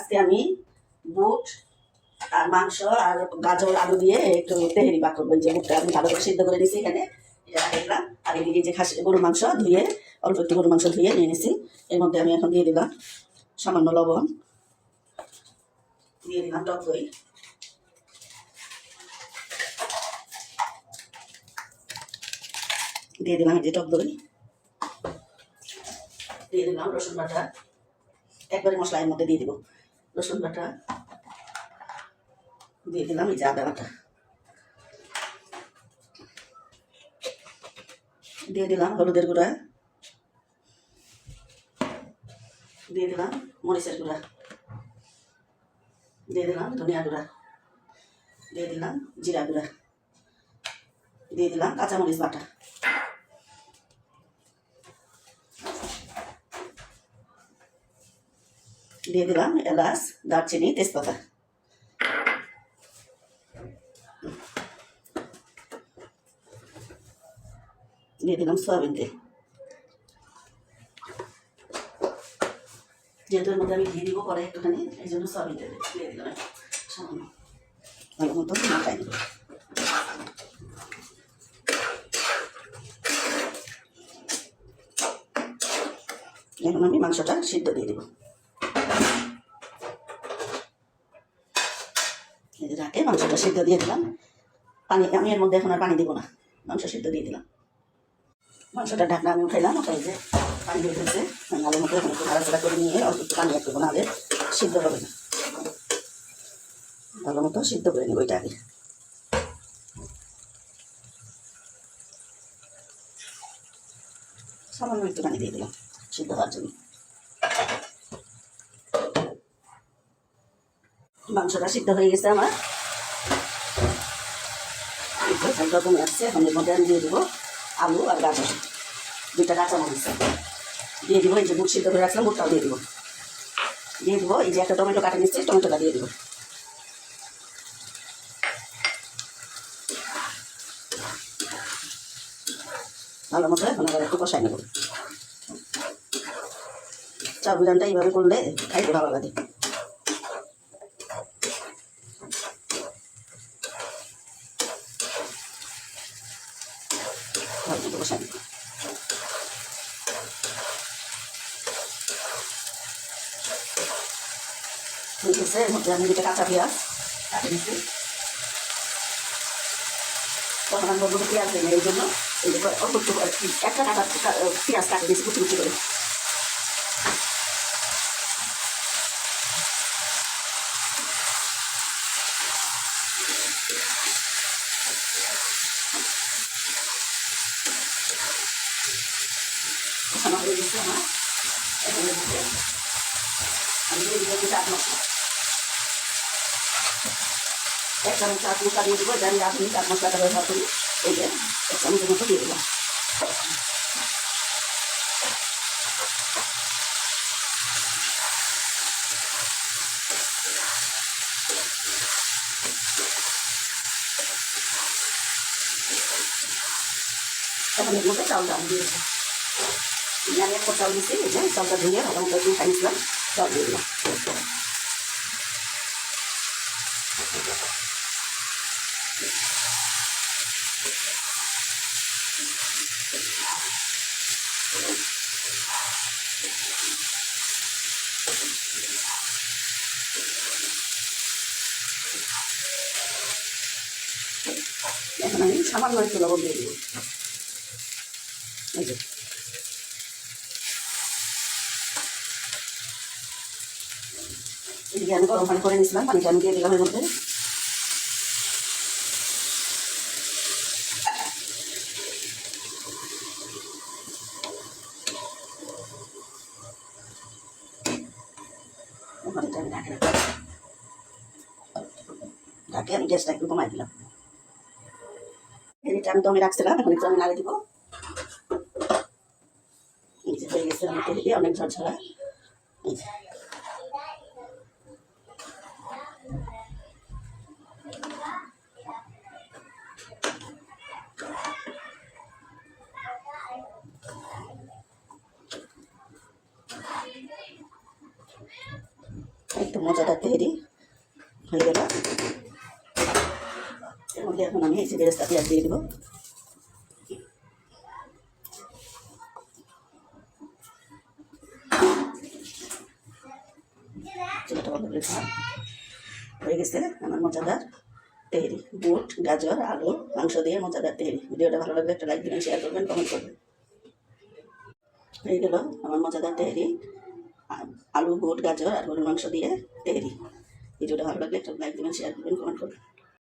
আজকে আমি বুট আর মাংস আর গাজর, আলু দিয়ে একটু তেহেরি বা করব। যে বুটটা আমি ভালো করে সিদ্ধ করে নিয়েছি এখানে। আর এদিকে যে খাসি গরুর মাংস ধুয়ে, অল্প একটু গরুর মাংস ধুয়ে নিয়ে নিয়েছি এর মধ্যে আমি এখন দিয়ে দিলাম সামান্য লবণ। দিয়ে দিলাম টক দই। দিয়ে দিলাম যে টক দই। দিয়ে দিলাম রসুন বাটা। একবারে মশলা এর মধ্যে দিয়ে দিব। রসুন বাটা দিয়ে দিলাম, এই যে আদা বাটা। দিয়ে দিলাম হলুদের গুঁড়া। দিয়ে দিলাম মরিচের গুঁড়া। দিয়ে দিলাম ধনিয়া গুঁড়া। দিয়ে দিলাম জিরা গুঁড়া। দিয়ে দিলাম কাঁচামরিচ বাটা। দিয়ে দিলাম এলাচ দারচিনি তেজপাতা দিয়ে দিলাম সয়াবিন তেল যেহেতু মধ্যে আমি ঘি দিব পরে একটুখানি, এই জন্য সয়াবিন তেল দিয়ে দিলাম সামান্য। মতো এখন আমি মাংসটা সিদ্ধ দিয়ে দিব। এই মাংসটা সিদ্ধ দিয়ে দিলাম। পানি, আমি এর মধ্যে এখন আর পানি দিব না। মাংস সিদ্ধ দিয়ে দিলাম। মাংসটা ঢাকনা আমি উঠাইলাম ওখানে যে পানি দিয়ে ফেলছে ভালো মতো এখন একটু নাড়াচাড়া করে নিয়ে অল্প একটু পানি একটু নাহলে সিদ্ধ হবে না। ভালো মতো সিদ্ধ করে নেব এটা আগে। সামান্য একটু পানি দিয়ে দিলাম সিদ্ধ হওয়ার জন্য। মাংসটা সিদ্ধ হয়ে গেছে আমার। ঝালটা কমে আসছে এর মধ্যে আমি দিয়ে দেবো আলু আর গাজর। দুইটা কাঁচা মরিচ। দিয়ে দিব এই যে বুট সিদ্ধ করে রাখলাম বুটটাও দিয়ে দিব। দিয়ে দিব এই যে একটা টমেটো কাটে নিচ্ছি, টমেটোটা দিয়ে দিব। ভালো মতো এখন আবার একটু কষাই নেব। চাল বিরানটা এইভাবে করলে খাইতে ভালো লাগে। কষাই নেব ঠিক আছে, এর মধ্যে আমি দুটো কাঁচা পেঁয়াজ কাটে দিচ্ছি দিয়েছি কুচি করে। কষানো হয়ে গেছে আমার। আমি দিয়ে মশলা। এক চামচ চাট মশলা দিয়ে দেবো আমি আপনি চাট মশলাটা ব্যবহার করি। এই যে, এক চামচের মতো দিয়ে দিলাম এখন এর মধ্যে চাউলটা আমি দিয়েছি আমি একটা চাউল দিচ্ছি এই যে চাউলটা ধুয়ে ভালো মতো খাইছিলাম চাউল দিয়ে দিলাম। এখন আমি সামান্য একটু লবণ দিয়ে দিব যে এদিকে আমি গরম পানি করে নিয়েছিলাম, পানিটা আমি দিয়ে দিলাম এর মধ্যে। আমি ঢাকে আমি গ্যাসটা একটু কমাই দিলাম। এটা আমি দমে রাখছিলাম, এখন একটু আমি নাড়ে দিব এই তেলে দিয়ে অনেক ঝরঝরা এই যে। একদম মজাদার তৈরি হয়ে গেল। এর মধ্যে এখন আমি এই যে পেঁয়াজ দিয়ে দেবো। বন্ধ করে দিলাম। হয়ে গেছে আমার মজাদার তেহরি বুট, গাজর, আলু, মাংস দিয়ে মজাদার তেহরি ভিডিওটা ভালো লাগলে একটা লাইক দিবেন শেয়ার করবেন কমেন্ট করবেন। হয়ে গেল আমার মজাদার তেহরি আলু, বুট, গাজর, আর গরুর মাংস দিয়ে তেহরি ভিডিওটা ভালো লাগলে একটা লাইক দিবেন শেয়ার করবেন কমেন্ট করবেন।